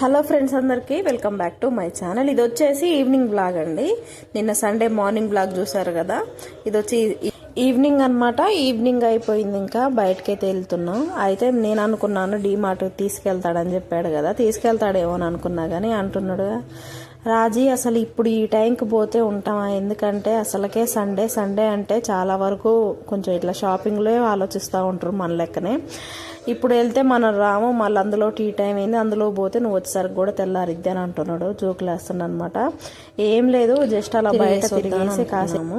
Hello friends అందరికీ welcome back to my channel. ఇది వచ్చేసి ఈవినింగ్ బ్లాగ్ అండి. నిన్న సండే మార్నింగ్ బ్లాగ్ చూసారు కదా. ఇది వచ్చి ఈవినింగ్ అనమాట ఈవినింగ్ అయిపోయింది ఇంకా బయటకైతే వెళ్తున్నాం. అయితే నేను అనుకున్నాను డీమార్ట్ తీసుకెళ్తాడని చెప్పాడు కదా. తీసుకెళ్తాడేమో అని అనుకున్నా కానీ అంటున్నాడు రాజీ అసలు ఇప్పుడు ఈ టైంకి పోతే ఉంటామా? ఎందుకంటే అసలకే సండే సండే అంటే చాలా వరకు కొంచెం ఇట్లా షాపింగ్లో ఆలోచిస్తూ ఉంటారు మన లెక్కనే. ఇప్పుడు వెళ్తే మనం రాము మళ్ళీ అందులో టీ టైం అయింది. అందులో పోతే నువ్వు వచ్చేసరికి కూడా తెల్లారిద్ది అని అంటున్నాడు. జోకులు వేస్తున్నాడు అనమాట ఏం లేదు జస్ట్ అలా బయట తిరిగేసి కాసాము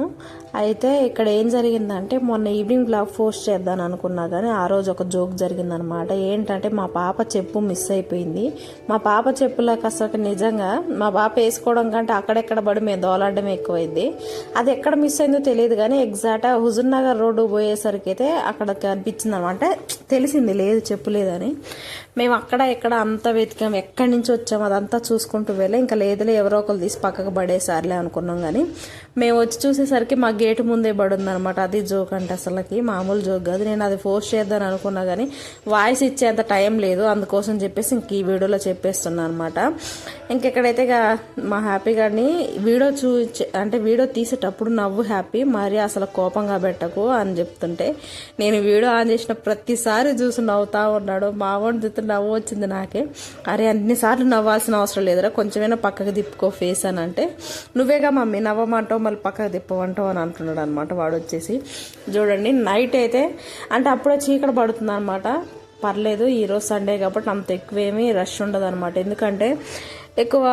అయితే ఇక్కడ ఏం జరిగిందంటే మొన్న ఈవినింగ్ బ్లాగ్ పోస్ట్ చేద్దాం అనుకున్నా కానీ ఆ రోజు ఒక జోక్ జరిగిందనమాట ఏంటంటే మా పాప చెప్పు మిస్ అయిపోయింది. మా పాప చెప్పులకు అసలు నిజంగా మా పాప వేసుకోవడం కంటే అక్కడెక్కడ పడి మేము దోలాడడం ఎక్కువైంది. అది ఎక్కడ మిస్ అయిందో తెలియదు కానీ ఎగ్జాక్ట్ హుజూర్ నగర్ రోడ్డు పోయేసరికి అయితే అక్కడ కనిపించింది అనమాట తెలిసింది లేదు చెప్పలేదని. మేము అక్కడ ఎక్కడ అంతా వెతికాం. ఎక్కడి నుంచి వచ్చాము అదంతా చూసుకుంటూ వెళ్ళి ఇంకా లేదులే ఎవరో ఒకరు తీసి పక్కకు పడేసారులే అనుకున్నాం కానీ మేము వచ్చి చూసేసరికి మా గేటు ముందే పడుందనమాట అది జోక్ అంటే అసలుకి మామూలు జోక్ కాదు. నేను అది పోస్ట్ చేద్దాను అనుకున్నా కానీ వాయిస్ ఇచ్చేంత టైం లేదు. అందుకోసం చెప్పేసి ఇంక ఈ వీడియోలో చెప్పేస్తున్నాను అనమాట ఇంకెక్కడైతే ఇక మా హ్యాపీ గారిని వీడియో చూ అంటే వీడియో తీసేటప్పుడు నవ్వు హ్యాపీ మరి అసలు కోపంగా పెట్టకు అని చెప్తుంటే నేను వీడియో ఆన్ చేసిన ప్రతిసారి చూసిన నవ్వుతా ఉన్నాడు. మావాడిని చూస్తే నవ్వు వచ్చింది నాకే. అరే అన్నిసార్లు నవ్వాల్సిన అవసరం లేదురా. కొంచెమైనా పక్కకు తిప్పుకో ఫేస్ అని అంటే నువ్వేగా మమ్మీ నవ్వమంటావు మళ్ళీ పక్కకు తిప్పమంటావు అని అంటున్నాడు అనమాట వాడు వచ్చేసి. చూడండి నైట్ అయితే అంటే అప్పుడే చీకటి పడుతుంది అనమాట పర్లేదు ఈరోజు సండే కాబట్టి అంత ఎక్కువేమీ రష్ ఉండదు అనమాట ఎందుకంటే ఎక్కువ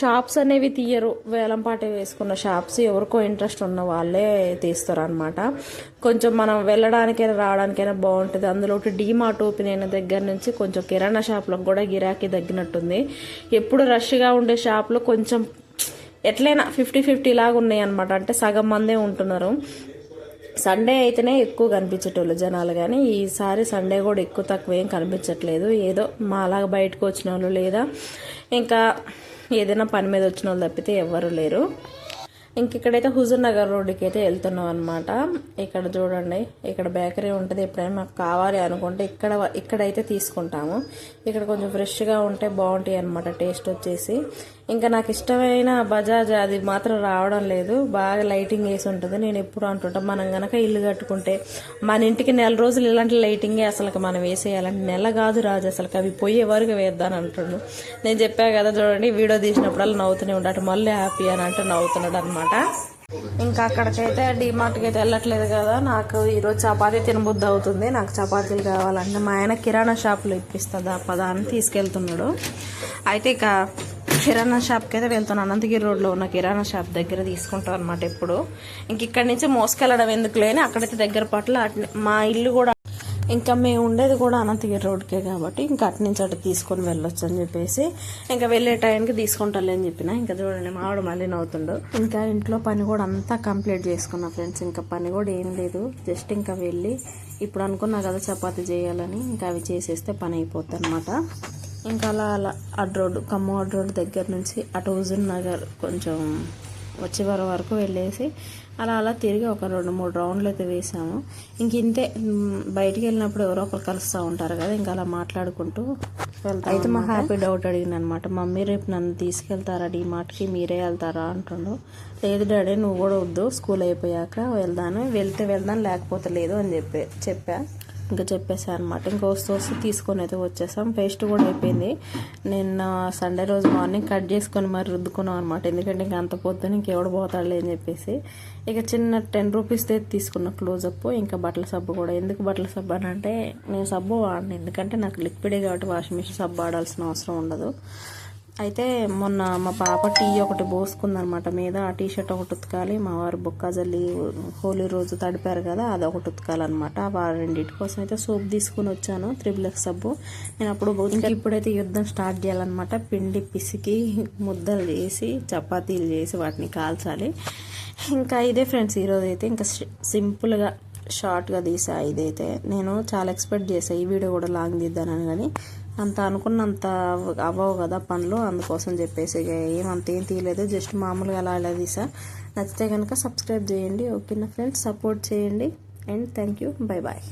షాప్స్ అనేవి తీయరు. వేలంపాట వేసుకున్న షాప్స్ ఎవరికో ఇంట్రెస్ట్ ఉన్న వాళ్ళే తీస్తారు అనమాట కొంచెం మనం వెళ్ళడానికైనా రావడానికైనా బాగుంటుంది. అందులో ఒకటి డీమార్ట్ ఓపెన్ అయిన దగ్గర నుంచి కొంచెం కిరాణా షాప్లకు కూడా గిరాకీ తగ్గినట్టుంది. ఎప్పుడు రష్గా ఉండే షాప్లో కొంచెం ఎట్లయినా ఫిఫ్టీ ఫిఫ్టీ లాగా ఉన్నాయి అనమాట అంటే సగం మందే ఉంటున్నారు. సండే అయితేనే ఎక్కువ కనిపించేటోళ్ళు జనాలు కానీ ఈసారి సండే కూడా ఎక్కువ తక్కువ ఏం కనిపించట్లేదు. ఏదో మా అలాగా బయటకు వచ్చిన వాళ్ళు లేదా ఇంకా ఏదైనా పని మీద వచ్చిన వాళ్ళు తప్పితే ఎవ్వరు లేరు. ఇంక ఇక్కడైతే హుజూర్ నగర్ రోడ్డుకి అయితే వెళ్తున్నాం అనమాట ఇక్కడ చూడండి ఇక్కడ బేకరీ ఉంటుంది. ఎప్పుడైనా మాకు కావాలి అనుకుంటే ఇక్కడ ఇక్కడైతే తీసుకుంటాము. ఇక్కడ కొంచెం ఫ్రెష్గా ఉంటే బాగుంటాయి అనమాట టేస్ట్ వచ్చేసి. ఇంకా నాకు ఇష్టమైన బజాజ్ అది మాత్రం రావడం లేదు. బాగా లైటింగ్ వేసి ఉంటుంది. నేను ఎప్పుడు అంటుంటా మనం గనక ఇల్లు కట్టుకుంటే మన ఇంటికి నెల రోజులు ఇలాంటి లైటింగే అసలు మనం వేసేయాలంటే నెల కాదు రాజు అసలు అవి పోయే వరకు వేద్దాను అంటుండు. నేను చెప్పా కదా చూడండి వీడియో తీసినప్పుడల్లా నవ్వుతూనే ఉంటాడు మళ్ళీ హ్యాపీ అని అంటే నవ్వుతున్నాడు అనమాట ఇంకా అక్కడికైతే డిమార్ట్కి అయితే వెళ్ళట్లేదు కదా. నాకు ఈరోజు చపాతీ తినబుద్ధి అవుతుంది. నాకు చపాతీలు కావాలంటే మా ఆయన కిరాణా షాప్లో ఇప్పిస్తుందా పదా అని తీసుకెళ్తున్నాడు. అయితే ఇక కిరాణా షాప్కి అయితే వెళ్తున్నాను అనంతగిరి రోడ్లో ఉన్న కిరాణా షాప్ దగ్గర తీసుకుంటాం అనమాట ఎప్పుడు. ఇంక ఇక్కడి నుంచి మోసుకెళ్ళడం ఎందుకు లేని అక్కడైతే దగ్గర పట్ల మా ఇల్లు కూడా ఇంకా మేము ఉండేది కూడా అనంతగిరి రోడ్కే కాబట్టి ఇంకా అటు నుంచి అటు తీసుకొని వెళ్ళొచ్చు అని చెప్పేసి ఇంకా వెళ్ళే టైంకి తీసుకుంటాలే అని చెప్పిన. ఇంకా చూడండి మావాడు మళ్ళీ నవ్వుతుండు. ఇంకా ఇంట్లో పని కూడా అంతా కంప్లీట్ చేసుకున్నా ఫ్రెండ్స్. ఇంకా పని కూడా ఏం లేదు. జస్ట్ ఇంకా వెళ్ళి ఇప్పుడు అనుకున్నా కదా చపాతి చేయాలని. ఇంకా అవి చేసేస్తే పని అయిపోద్ది అనమాట ఇంకా అలా అలా అడ్ రోడ్డు ఖమ్మం అడ్ రోడ్డు దగ్గర నుంచి అటు హుజూర్ నగర్ కొంచెం వచ్చే వర వరకు వెళ్ళేసి అలా అలా తిరిగి ఒక రెండు మూడు రౌండ్లు అయితే వేసాము. ఇంక ఇంతే బయటికి వెళ్ళినప్పుడు ఎవరో ఒకరు కలుస్తూ ఉంటారు కదా ఇంకా అలా మాట్లాడుకుంటూ వెళ్తాం అయితే మా హ్యాపీ డౌట్ అడిగింది అనమాట మమ్మీ రేపు నన్ను తీసుకెళ్తారా? డీ మాటకి మీరే వెళ్తారా? అంటుండు. లేదు డాడీ నువ్వు కూడా వద్దు స్కూల్ అయిపోయాక వెళ్దాను వెళ్తే వెళ్దాను లేకపోతే లేదు అని చెప్పే చెప్పా. ఇంకా చెప్పేసాను అనమాట ఇంకా వస్తూ వస్తూ తీసుకొని అయితే వచ్చేసాం. పేస్ట్ కూడా అయిపోయింది. నిన్న సండే రోజు మార్నింగ్ కట్ చేసుకొని మరి రుద్దుకున్నాం అనమాట ఎందుకంటే ఇంకా అంత పొద్దున ఇంకెవడు పోతాడులే అని చెప్పేసి. ఇక చిన్న టెన్ రూపీస్ తీసుకున్న క్లోజప్ ఇంకా బట్టల సబ్బు కూడా. ఎందుకు బట్టల సబ్బు అని అంటే నేను సబ్బు వాడిన. ఎందుకంటే నాకు లిక్విడే కాబట్టి వాషింగ్ మిషన్ సబ్బు వాడాల్సిన అవసరం ఉండదు. అయితే మొన్న మా పాప టీ ఒకటి పోసుకుందనమాట. మీద ఆ టీ షర్ట్ ఒకటి ఉతకాలి. మా వారు బొక్కాజల్లి హోలీ రోజు తడిపారు కదా అది ఒకటి ఉతకాలన్నమాట ఆ రెండింటి కోసం అయితే సోప్ తీసుకుని వచ్చాను త్రిబుల్ ఎక్స్ సబ్బు. నేను అప్పుడు ఇప్పుడైతే యుద్ధం స్టార్ట్ చేయాలన్నమాట పిండి పిసికి ముద్దలు చేసి చపాతీలు చేసి వాటిని కాల్చాలి. ఇంకా ఇదే ఫ్రెండ్స్ ఈరోజు అయితే ఇంకా సింపుల్గా షార్ట్గా తీసా ఇదైతే. నేను చాలా ఎక్స్పెక్ట్ చేసా ఈ వీడియో కూడా లాంగ్ తీద్దానని కానీ. అంత అనుకున్నంత అవ్వవు కదా పనులు. అందుకోసం చెప్పేసి ఏమంత ఏం తీయలేదు. జస్ట్ మామూలుగా అలా అలా తీసా. నచ్చితే కనుక సబ్స్క్రైబ్ చేయండి. ఓకేనా ఫ్రెండ్స్? సపోర్ట్ చేయండి. And thank you. Bye bye.